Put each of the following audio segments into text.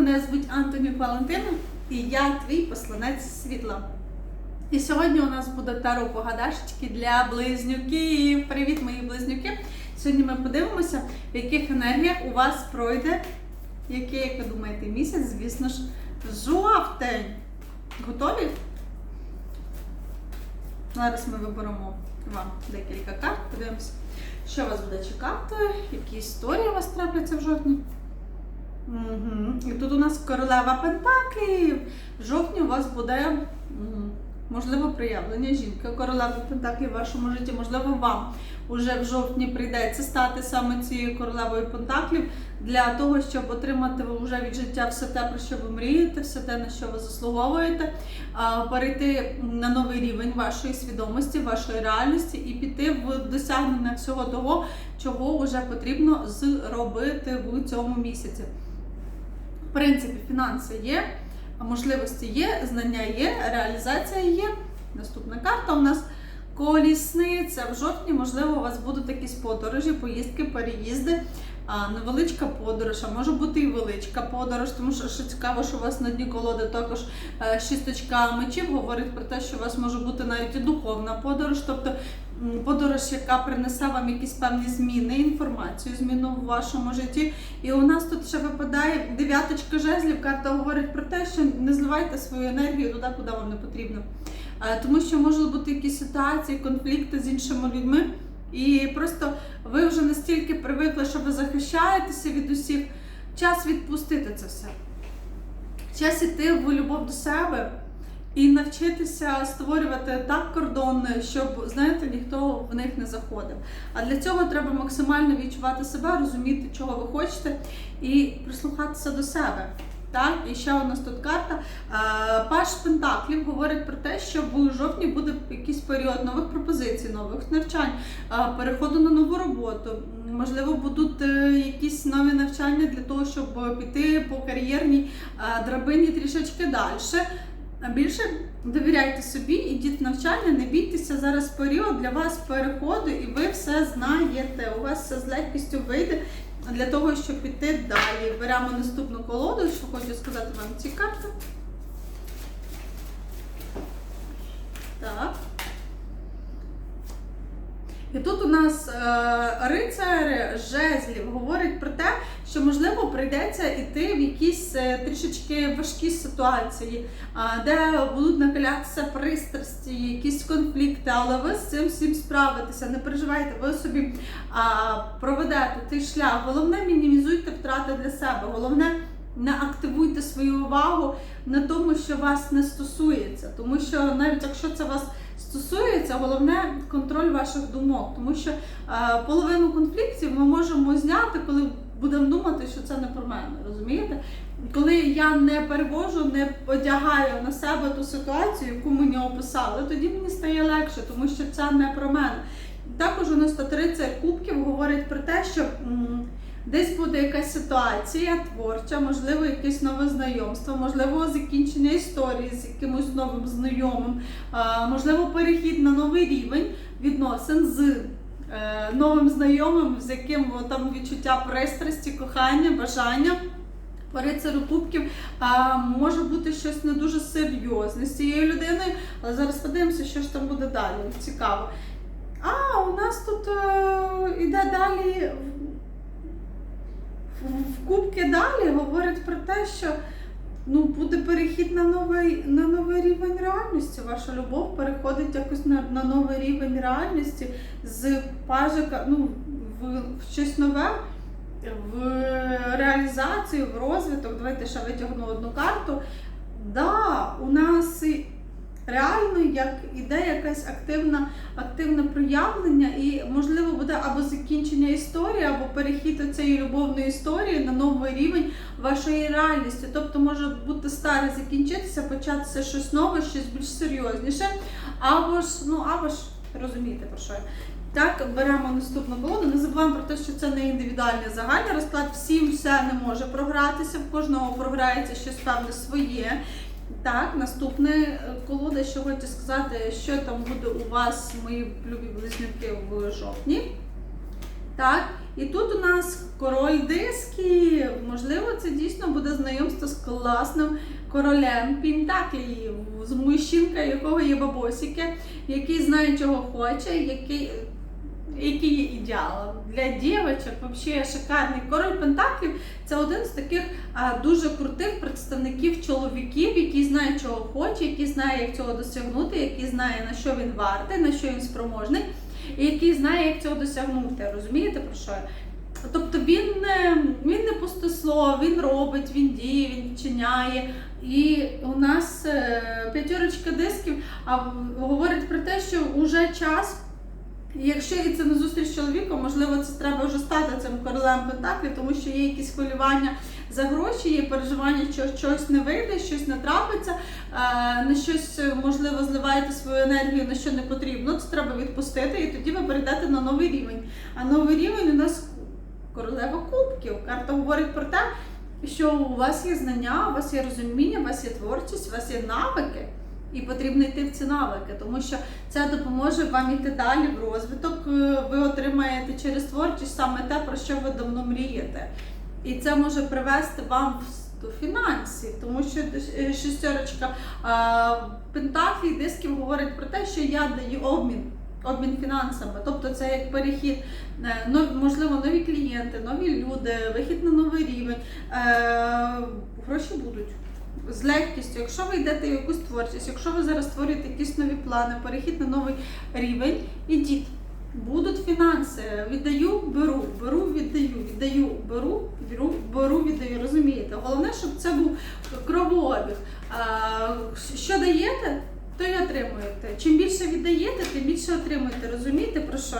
Мене звуть Антоні Валентина і я твій посланець світла. І сьогодні у нас буде таро погадашечки для близнюків. Привіт, мої близнюки! Сьогодні ми подивимося, в яких енергіях у вас пройде, який, як ви думаєте, місяць, звісно ж, жовтень. Готові? Зараз ми виберемо вам декілька карт, подивимося, що вас буде чекати, які історії у вас трапляться в жовтні. І тут у нас королева Пентаклів. В жовтні у вас буде можливо проявлення жінки. Королева Пентаклів в вашому житті, можливо, вам уже в жовтні прийдеться стати саме цією королевою Пентаклів для того, щоб отримати вже від життя все те, про що ви мрієте, все те, на що ви заслуговуєте, перейти на новий рівень вашої свідомості, вашої реальності і піти в досягнення всього того, чого вже потрібно зробити в цьому місяці. Принципі, фінанси є, можливості є, знання є, реалізація є. Наступна карта у нас колісниця. В жовтні, можливо, у вас будуть якісь подорожі, поїздки, переїзди. Невеличка подорож, а може бути і величка подорож, тому що що цікаво, що у вас на дні колоди також е, шісточка мечів говорить про те, що у вас може бути навіть і духовна подорож, тобто подорож, яка принесе вам якісь певні зміни, інформацію, зміну в вашому житті. І у нас тут ще випадає дев'яточка жезлів. Карта говорить про те, що не зливайте свою енергію туди, куди вам не потрібно. Е, Тому що можуть бути якісь ситуації, конфлікти з іншими людьми. І просто ви вже настільки привикли, що ви захищаєтеся від усіх. Час відпустити це все. Час іти в любов до себе і навчитися створювати так кордони, щоб, знаєте, ніхто в них не заходив. А для цього треба максимально відчувати себе, розуміти, чого ви хочете, і прислухатися до себе. Так, і ще у нас тут карта. Е, Паш Пентаклів говорить про те, що в жовтні буде якийсь період нових пропозицій, нових навчань, е, переходу на нову роботу. Можливо, будуть е, якісь нові навчання для того, щоб піти по кар'єрній драбині трішечки далі. Більше довіряйте собі, ідіть навчання, не бійтеся зараз період для вас переходу, і ви все знаєте. У вас все з легкістю вийде для того, щоб піти далі. Беремо наступну колоду, що хочу сказати вам ці карти. Так. І тут у нас е, рицар жезлів говорить про те, що можливо прийдеться йти в якісь е, трішечки важкі ситуації, де будуть накалятися пристрасті, якісь конфлікти, але ви з цим всім справитеся. Не переживайте, ви собі проведете той шлях. Головне, мінімізуйте втрати для себе. Головне. Не активуйте свою увагу на тому, що вас не стосується, тому що навіть якщо це вас стосується, головне контроль ваших думок, тому що е, половину конфліктів ми можемо зняти, коли будемо думати, що це не про мене. Розумієте? Коли я не перевожу, не одягаю на себе ту ситуацію, яку мені описали, тоді мені стає легше, тому що це не про мене. Також у нас 130 кубків говорить про те, що. Десь буде якась ситуація творча, можливо, якесь нове знайомство, можливо, закінчення історії з якимось новим знайомим, можливо, перехід на новий рівень відносин з новим знайомим, з яким там відчуття пристрасті, кохання, бажання. По рицарю кубків може бути щось не дуже серйозне з цією людиною, але зараз подивимося, що ж там буде далі. Цікаво. А, у нас тут е, іде далі в кубки далі говорить про те, що ну, буде перехід на новий, на новий рівень реальності. Ваша любов переходить якось на, на новий рівень реальності з пажика ну, в, в щось нове, в реалізацію, в розвиток. Давайте ще витягну одну карту. Да, у нас реально як іде якесь активна, активне проявлення, і можливо буде або закінчення історії, або перехід цієї любовної історії на новий рівень вашої реальності. Тобто може бути старе закінчитися, початися щось нове, щось більш серйозніше, або ж, ну або ж розумієте про що. Так, беремо наступну колоду. Не забуваємо про те, що це не індивідуальний загальний розклад. Всім все не може програтися, в кожного програється щось певне своє. Так, наступне е, колода, що хочу сказати, що там буде у вас, мої любі близнюки в жовтні. Так, І тут у нас король диски. Можливо, це дійсно буде знайомство з класним королем Пентаклів, з мужчинка, якого є бабосики, який знає, чого хоче, який, який є ідеалом. Для дівчат взагалі шикарний король Пентаклів це один з таких а, дуже крутих представників чоловіків, який знає, чого хоче, який знає, як цього досягнути, який знає, на що він вартий, на що він спроможний, і який знає, як цього досягнути. Розумієте про що? Тобто він не, він не пустослов, він робить, він діє, він вчиняє. І у нас е, п'ятерочка дисків а, говорить про те, що вже час. Якщо і це не зустріч з чоловіком, можливо, це треба вже стати цим королем Пентаклів, тому що є якісь хвилювання за гроші, є переживання, що щось не вийде, щось не трапиться, е, на щось е, можливо зливаєте свою енергію, на що не потрібно. Це треба відпустити, і тоді ви перейдете на новий рівень. А новий рівень у нас королева кубків. Карта говорить про те, що у вас є знання, у вас є розуміння, у вас є творчість, у вас є навики. І потрібно йти в ці навики, тому що це допоможе вам йти далі в розвиток. Е, Ви отримаєте через творчість саме те, про що ви давно мрієте. І це може привести вам до фінансів, тому що е, шестерочка а, пентаклів дисків говорить про те, що я даю обмін. Обмін фінансами, тобто це як перехід, можливо, нові клієнти, нові люди, вихід на новий рівень. Е, гроші будуть з легкістю. Якщо ви йдете в якусь творчість, якщо ви зараз створюєте якісь нові плани, перехід на новий рівень, ідіть. Будуть фінанси. Віддаю, беру, беру, віддаю, віддаю, беру, беру, беру, віддаю. Розумієте? Головне, щоб це був кровообіг. Що даєте, то й отримуєте. Чим більше віддаєте, тим більше отримуєте. Розумієте про що?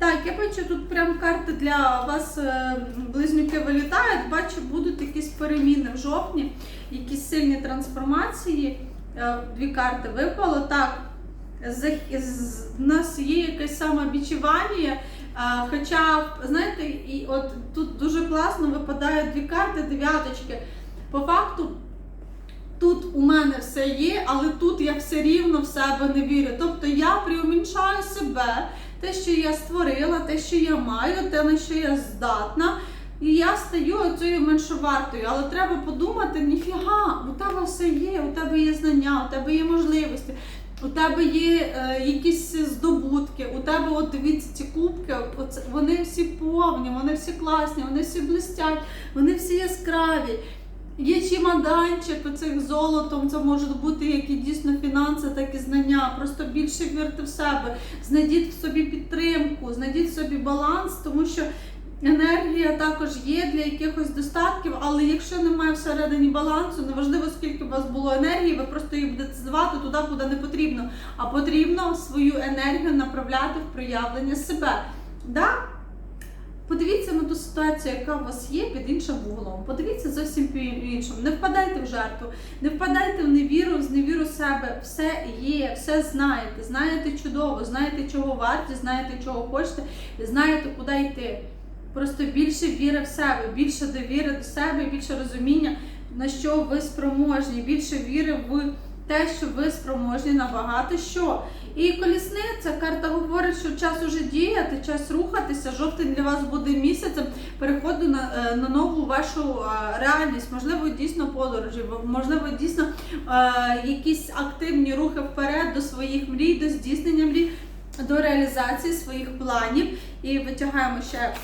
Так, я бачу тут прям карти для вас е, близнюки вилітають. Бачу, будуть якісь переміни в жовтні, якісь сильні трансформації. Е, Дві карти випало. Так, в нас є якесь самовідчування. А, Хоча, знаєте, і от тут дуже класно випадають дві карти, дев'яточки. По факту, тут у мене все є, але тут я все рівно в себе не вірю. Тобто я преуменьшаю себе, те, що я створила, те, що я маю, те, на що я здатна. І я стаю оцею меншовартою, але треба подумати, ніфіга, у тебе все є, у тебе є знання, у тебе є можливості, у тебе є е, якісь здобутки, у тебе, от дивіться, ці кубки, оце, вони всі повні, вони всі класні, вони всі блистять, вони всі яскраві. Є чемоданчик оцих золотом, це можуть бути як і дійсно фінанси, так і знання. Просто більше вірте в себе, знайдіть в собі підтримку, знайдіть в собі баланс, тому що енергія також є для якихось достатків, але якщо немає всередині балансу, неважливо скільки у вас було енергії, ви просто її будете звати туди, куди не потрібно. А потрібно свою енергію направляти в проявлення себе. Да? Подивіться на ту ситуацію, яка у вас є під іншим вуглом. Подивіться зовсім по-іншому. Не впадайте в жертву, не впадайте в невіру, в зневіру себе. Все є, все знаєте. Знаєте чудово, знаєте, чого варті, знаєте, чого хочете, знаєте, куди йти. Просто більше віри в себе, більше довіри до себе, більше розуміння, на що ви спроможні, більше віри в те, що ви спроможні на багато що. І колісниця, карта говорить, що час уже діяти, час рухатися. Жовтень для вас буде місяцем переходу на, е, на нову вашу реальність, можливо, дійсно подорожі, можливо, дійсно е, якісь активні рухи вперед до своїх мрій, до здійснення мрій, до реалізації своїх планів. І витягаємо ще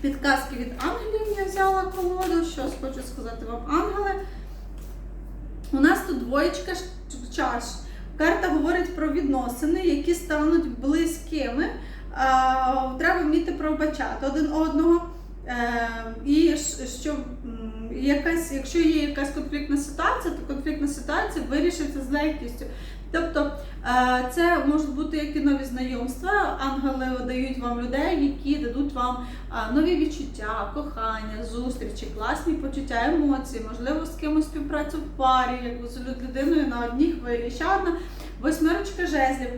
підказки від ангелів. Я взяла колоду. Щось хочу сказати вам, ангели. У нас тут двоєчка чаш. Карта говорить про відносини, які стануть близькими. Треба вміти пробачати один одного. Е, і щоб якась, якщо є якась конфліктна ситуація, то конфліктна ситуація вирішиться з легкістю. Тобто е, це можуть бути як і нові знайомства. Ангели дають вам людей, які дадуть вам нові відчуття, кохання, зустрічі, класні почуття, емоції, можливо, з кимось співпрацю в парі, як з людиною на одній хвилі. Ще одна восьмерочка жезлів,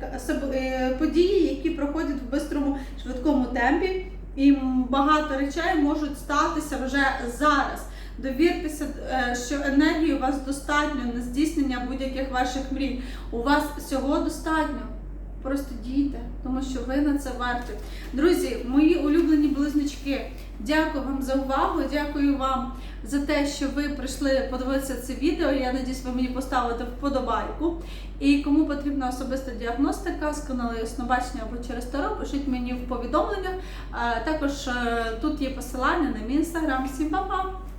е, події, які проходять в бистрому, швидкому темпі, і багато речей можуть статися вже зараз. Довіртеся, е, що енергії у вас достатньо на здійснення будь-яких ваших мрій. У вас всього достатньо. Просто дійте, тому що ви на це варті. Друзі, мої улюблені близнючки, дякую вам за увагу. Дякую вам за те, що ви прийшли подивитися це відео. Я надіюсь, ви мені поставите вподобайку. І кому потрібна особиста діагностика з каналу Яснобачення або через Таро, пишіть мені в повідомленнях. Е, Також е, тут є посилання на мій інстаграм. Всім па-па!